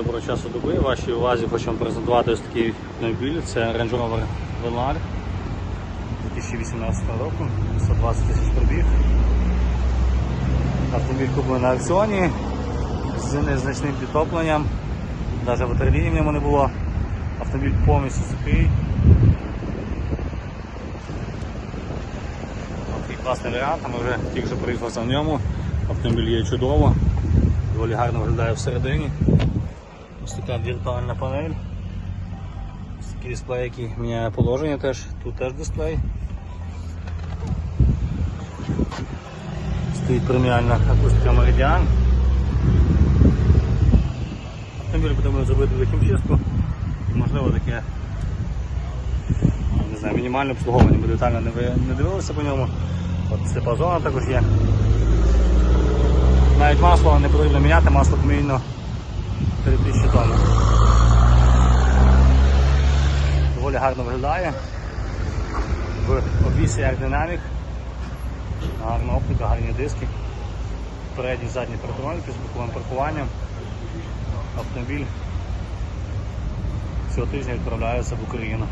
Доброго часу доби. Вашій увазі хочемо презентувати ось такий автомобіль. Це Range Rover Velar 2018 року, 120 тисяч пробіг. Автомобіль куплений на аукціоні з незначним підтопленням. Навіть ватерлінів в ньому не було. Автомобіль повністю сухий. Такий класний варіант, ми вже тільки що приїхалися в ньому. Автомобіль є чудово, доволі гарно виглядає всередині. Ось така віртуальна панель. Ось такий дисплей, який міняє положення теж. Тут теж дисплей. Стоїть преміальна акустика Meridian. Автомобіль потрібно зробити хімчистку. Можливо таке не знаю, мінімальне обслуговування, ми детально не, дивилися по ньому. От сліпа зона також є. Навіть масло не потрібно міняти, масло поміняно 3000 доларів. Доволі гарно виглядає. В обвісі Aerodynamic. Гарна оптика, гарні диски. Передні задні парктроники з боковим паркуванням. Автомобіль цього тижня відправляється в Україну.